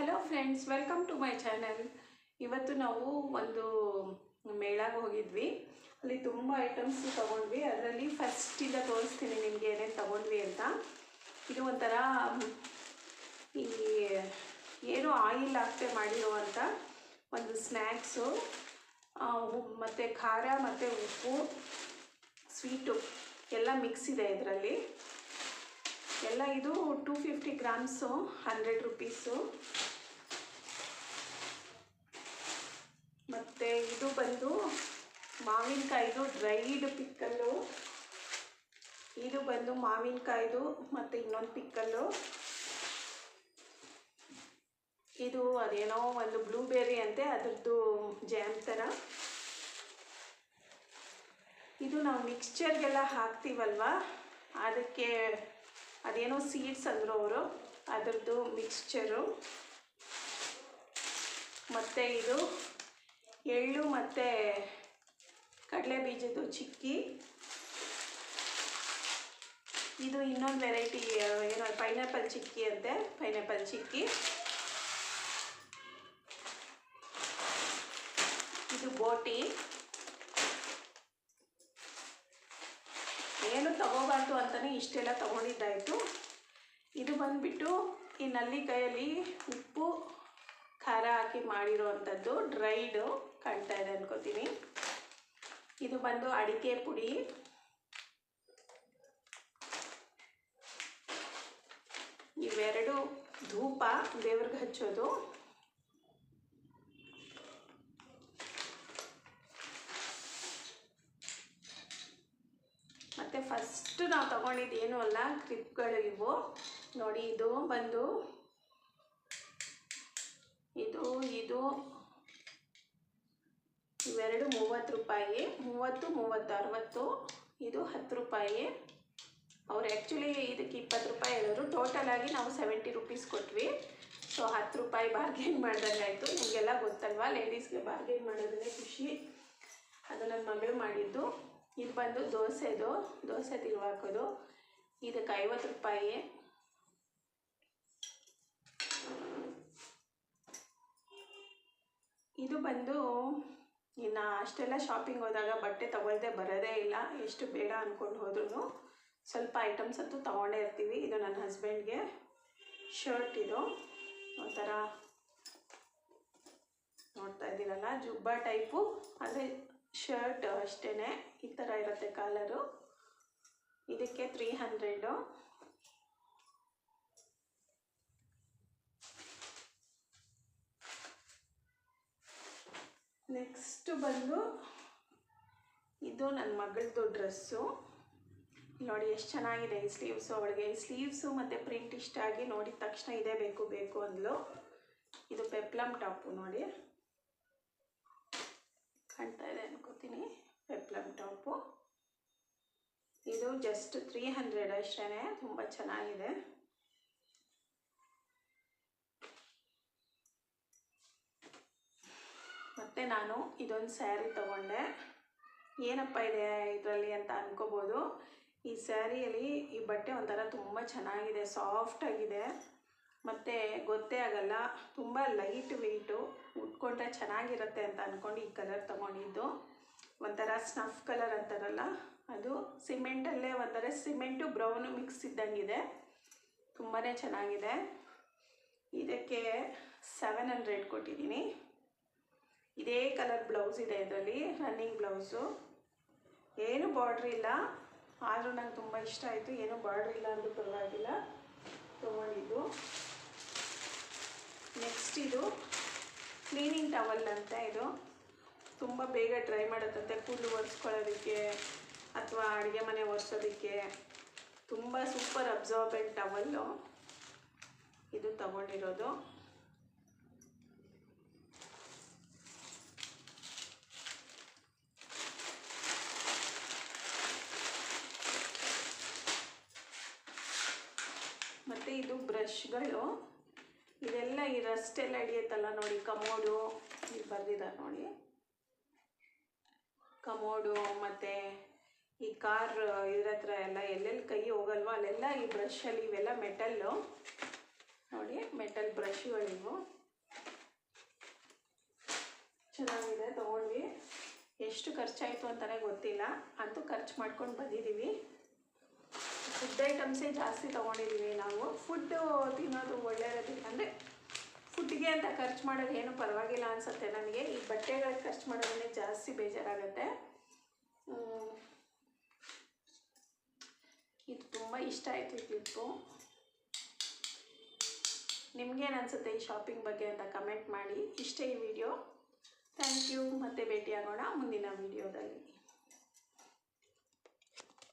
Hello friends welcome to my channel ಇವತ್ತು ನಾವು ಒಂದು ಮೇಳಾಗ ಹೋಗಿದ್ವಿ. ಅಲ್ಲಿ ತುಂಬ ಐಟಮ್ಸ್ ತೊಗೊಂಡ್ವಿ. ಅದರಲ್ಲಿ ಫಸ್ಟಿಂದ ತೋರಿಸ್ತೀನಿ ನಿಮಗೆ ಏನೇನು ತೊಗೊಂಡ್ವಿ ಅಂತ. ಇದು ಒಂಥರ, ಈ ಏನು ಆಯಿಲ್ ಹಾಕ್ತೆ ಮಾಡಿರುವಂಥ ಒಂದು ಸ್ನ್ಯಾಕ್ಸು ಮತ್ತು ಖಾರ ಮತ್ತು ಉಪ್ಪು ಸ್ವೀಟು ಎಲ್ಲ ಮಿಕ್ಸ್ ಇದೆ ಇದರಲ್ಲಿ. ಎಲ್ಲ ಇದು two fifty grams hundred rupees ಮತ್ತು ಇದು ಬಂದು ಮಾವಿನಕಾಯ್ದು ಡ್ರೈಡ್ ಪಿಕ್ಕಲ್ಲು ಇದು ಬಂದು ಮಾವಿನಕಾಯ್ದು ಮತ್ತು ಇನ್ನೊಂದು ಪಿಕ್ಕಲ್ಲು ಇದು ಅದೇನೋ ಒಂದು ಬ್ಲೂಬೆರಿ ಅಂತೆ, ಅದರದ್ದು ಜಾಮ್ ಥರ ಇದು ನಾವು ಮಿಕ್ಸ್ಚರ್ಗೆಲ್ಲ ಹಾಕ್ತೀವಲ್ವ? ಅದಕ್ಕೆ ಅದೇನೋ ಸೀಡ್ಸ್ ಅಂದರು ಅವರು, ಅದರದ್ದು ಮಿಕ್ಸ್ಚರು ಮತ್ತು ಇದು ಎಳ್ಳು ಮತ್ತು ಕಡಲೆ ಬೀಜದ್ದು ಚಿಕ್ಕಿ. ಇದು ಇನ್ನೊಂದು ವೆರೈಟಿ ಏನೋ ಪೈನಾಪಲ್ ಚಿಕ್ಕಿ ಅಂತೆ ಪೈನಾಪಲ್ ಚಿಕ್ಕಿ. ಇದು ಬೋಟಿ. ಏನು ತಗೋಬಾರ್ದು ಅಂತಲೇ ಇಷ್ಟೆಲ್ಲ ತಗೊಂಡಿದ್ದಾಯಿತು. ಇದು ಬಂದುಬಿಟ್ಟು ಈ ನಲ್ಲಿಕಾಯಲ್ಲಿ ಉಪ್ಪು, ಖಾರ ಹಾಕಿ ಮಾಡಿರೋವಂಥದ್ದು ಡ್ರೈಡು ಕಾಣ್ತಾ ಇದೆ ಅನ್ಕೋತೀನಿ. ಇದು ಬಂದು ಅಡಿಕೆ ಪುಡಿ. ಇವೆರಡು ಧೂಪ ದೇವ್ರಿಗೆ ಹಚ್ಚೋದು. ಮತ್ತು ಫಸ್ಟ್ ನಾವು ತಗೊಂಡಿದ್ದು ಏನು ಅಲ್ಲ ಕ್ಲಿಪ್ಗಳು ಇವು. ನೋಡಿ, ಇದು ಬಂದು, ಇದು ಇದು ಇವೆರಡು ಮೂವತ್ತು ರೂಪಾಯಿ, ಮೂವತ್ತು ಮೂವತ್ತು ಅರವತ್ತು ಇದು ಹತ್ತು ರೂಪಾಯಿ. ಅವ್ರು ಆ್ಯಕ್ಚುಲಿ ಇದಕ್ಕೆ ಇಪ್ಪತ್ತು ರೂಪಾಯಿ ಹೇಳಿದ್ರು. ಟೋಟಲಾಗಿ ನಾವು ಸೆವೆಂಟಿ ರುಪೀಸ್ ಕೊಟ್ವಿ. ಸೊ ಹತ್ತು ರೂಪಾಯಿ ಬಾರ್ಗೇನ್ ಮಾಡ್ದಂಗೆ ಆಯಿತು. ನಿಮಗೆಲ್ಲ ಗೊತ್ತಲ್ವಾ? ಲೇಡೀಸ್ಗೆ ಬಾರ್ಗೇನ್ ಮಾಡೋದನ್ನೇ ಖುಷಿ. ಅದು ನನ್ನ ಮಗಳು ಮಾಡಿದ್ದು. ಇದು ಬಂದು ದೋಸೆದು. ದೋಸೆ ತಿರುವಾಕೋದು ಇದಕ್ಕೆ ಐವತ್ತು ರೂಪಾಯಿ. ಇದು ಬಂದು ಇನ್ನು ಅಷ್ಟೆಲ್ಲ ಶಾಪಿಂಗ್ ಹೋದಾಗ ಬಟ್ಟೆ ತಗೊಳ್ದೆ ಬರೋದೇ ಇಲ್ಲ. ಎಷ್ಟು ಬೇಡ ಅಂದ್ಕೊಂಡು ಹೋದ್ರೂ ಸ್ವಲ್ಪ ಐಟಮ್ಸ್ ಅಂತೂ ತೊಗೊಂಡೇ ಇರ್ತೀವಿ. ಇದು ನನ್ನ ಹಸ್ಬೆಂಡ್ಗೆ ಶರ್ಟ್ ಇದು. ಒಂಥರ ನೋಡ್ತಾ ಇದ್ದೀರಲ್ಲ, ಜುಬ್ಬ ಟೈಪು ಅಂದರೆ ಶರ್ಟ್ ಅಷ್ಟೇ ಈ ಥರ ಇರುತ್ತೆ ಕಾಲರು ಇದಕ್ಕೆ ತ್ರೀ ಹಂಡ್ರೆಡು ನೆಕ್ಸ್ಟ್ ಬಂದು ಇದು ನನ್ನ ಮಗಳದು ಡ್ರೆಸ್ಸು. ನೋಡಿ ಎಷ್ಟು ಚೆನ್ನಾಗಿದೆ ಈ ಸ್ಲೀವ್ಸು ಅವಳಿಗೆ. ಈ ಸ್ಲೀವ್ಸು ಮತ್ತು ಪ್ರಿಂಟ್ ಇಷ್ಟ ಆಗಿ ನೋಡಿದ ತಕ್ಷಣ ಇದೇ ಬೇಕು ಬೇಕು ಅಂದ್ಲು. ಇದು ಪೆಪ್ಲಮ್ ಟಾಪು ನೋಡಿ. ಕಾಣ್ತಾ ಇದೆ ಅನ್ಕೋತೀನಿ, ಪೆಪ್ಲಮ್ ಟಾಪು. ಇದು ಜಸ್ಟ್ ತ್ರೀ ಹಂಡ್ರೆಡ್ ಅಷ್ಟೇ ತುಂಬ ಚೆನ್ನಾಗಿದೆ. ಮತ್ತು ನಾನು ಇದೊಂದು ಸ್ಯಾರಿ ತಗೊಂಡೆ. ಏನಪ್ಪ ಇದೆ ಇದರಲ್ಲಿ ಅಂತ ಅನ್ಕೋಬೋದು. ಈ ಸ್ಯಾರಿಯಲ್ಲಿ ಈ ಬಟ್ಟೆ ಒಂಥರ ತುಂಬ ಚೆನ್ನಾಗಿದೆ ಸಾಫ್ಟಾಗಿದೆ ಮತ್ತು ಗೊತ್ತೇ ಆಗಲ್ಲ, ತುಂಬ ಲೈಟ್ ವೆಯ್ಟು ಉಟ್ಕೊಂಡ್ರೆ ಚೆನ್ನಾಗಿರುತ್ತೆ ಅಂತ ಅಂದ್ಕೊಂಡು ಈ ಕಲರ್ ತೊಗೊಂಡಿದ್ದು. ಒಂಥರ ಸ್ನಫ್ ಕಲರ್ ಅಂತಾರಲ್ಲ, ಅದು ಸಿಮೆಂಟಲ್ಲೇ ಒಂಥರ ಸಿಮೆಂಟು ಬ್ರೌನು ಮಿಕ್ಸ್ ಇದ್ದಂಗಿದೆ. ತುಂಬಾ ಚೆನ್ನಾಗಿದೆ. ಇದಕ್ಕೆ ಸೆವೆನ್ ಹಂಡ್ರೆಡ್ ಕೊಟ್ಟಿದ್ದೀನಿ. ಇದೇ ಕಲರ್ ಬ್ಲೌಸ್ ಇದೆ ಇದರಲ್ಲಿ ರನ್ನಿಂಗ್ ಬ್ಲೌಸು ಏನು ಬಾರ್ಡ್ರ್ ಇಲ್ಲ. ಆದರೂ ನಂಗೆ ತುಂಬ ಇಷ್ಟ ಆಯಿತು. ಏನು ಬಾರ್ಡ್ರ್ ಇಲ್ಲ ಅಂದರೂ ಪರವಾಗಿಲ್ಲ. ತೊಗೊಂಡಿದ್ದು. ನೆಕ್ಸ್ಟ್ ಇದು ಕ್ಲೀನಿಂಗ್ ಟವಲ್ ಅಂತ ಇದು. ತುಂಬ ಬೇಗ ಡ್ರೈ ಮಾಡುತ್ತಂತೆ. ಕೂದಲು ಒರೆಸ್ಕೊಳ್ಳೋದಕ್ಕೆ ಅಥವಾ ಅಡುಗೆ ಮನೆ ಒರೆಸೋದಕ್ಕೆ. ತುಂಬ ಸೂಪರ್ ಅಬ್ಸಾರ್ಬೆಂಟ್ ಟವಲ್ಲು ಇದು ತಗೊಂಡಿರೋದು. ಮತ್ತು ಇದು ಬ್ರಷ್ಗಳು. ಇದೆಲ್ಲ ಈ ರಸ್ಟ್ ಎಲ್ಲ ಹಿಡಿಯುತ್ತಲ್ಲ ನೋಡಿ, ಕಮೋಡು ಇಲ್ಲಿ ಬರೆದಿದ್ದಾರೆ ನೋಡಿ. ಕಮೋಡು ಮತ್ತು ಈ ಕಾರ್ ಇದ್ರ ಹತ್ರ ಎಲ್ಲ ಎಲ್ಲೆಲ್ಲಿ ಕೈ ಹೋಗಲ್ವೋ ಅಲ್ಲೆಲ್ಲ ಈ ಬ್ರಷಲ್ಲಿ ಇವೆಲ್ಲ ಮೆಟಲ್ಲು ನೋಡಿ ಮೆಟಲ್ ಬ್ರಷ್ಗಳಿವು ಚೆನ್ನಾಗಿದೆ, ತೊಗೊಂಡ್ವಿ. ಎಷ್ಟು ಖರ್ಚಾಯಿತು ಅಂತಲೇ ಗೊತ್ತಿಲ್ಲ. ಅಂತೂ ಖರ್ಚು ಮಾಡ್ಕೊಂಡು ಬಂದಿದ್ದೀವಿ. ಫುಡ್ ಐಟಮ್ಸೇ ಜಾಸ್ತಿ ತೊಗೊಂಡಿದ್ದೀವಿ ನಾವು. ಫುಡ್ಡು ತಿನ್ನೋದು ಒಳ್ಳೆಯದಕ್ಕೆ ಅಂದರೆ ಫುಡ್ಗೆ ಅಂತ ಖರ್ಚು ಮಾಡೋದು ಏನು ಪರವಾಗಿಲ್ಲ ಅನಿಸುತ್ತೆ ನನಗೆ ಈ ಬಟ್ಟೆಗಳಿಗೆ ಖರ್ಚು ಮಾಡೋದನ್ನೇ ಜಾಸ್ತಿ ಬೇಜಾರಾಗುತ್ತೆ. ಇದು ತುಂಬ ಇಷ್ಟ ಆಯಿತು ಕ್ಲಿಪ್ಪು ನಿಮ್ಗೇನು ಅನಿಸುತ್ತೆ ಈ ಶಾಪಿಂಗ್ ಬಗ್ಗೆ ಅಂತ ಕಮೆಂಟ್ ಮಾಡಿ. ಇಷ್ಟೇ ಈ ವಿಡಿಯೋ ಥ್ಯಾಂಕ್ ಯು ಮತ್ತೆ ಭೇಟಿಯಾಗೋಣ ಮುಂದಿನ ವಿಡಿಯೋದಲ್ಲಿ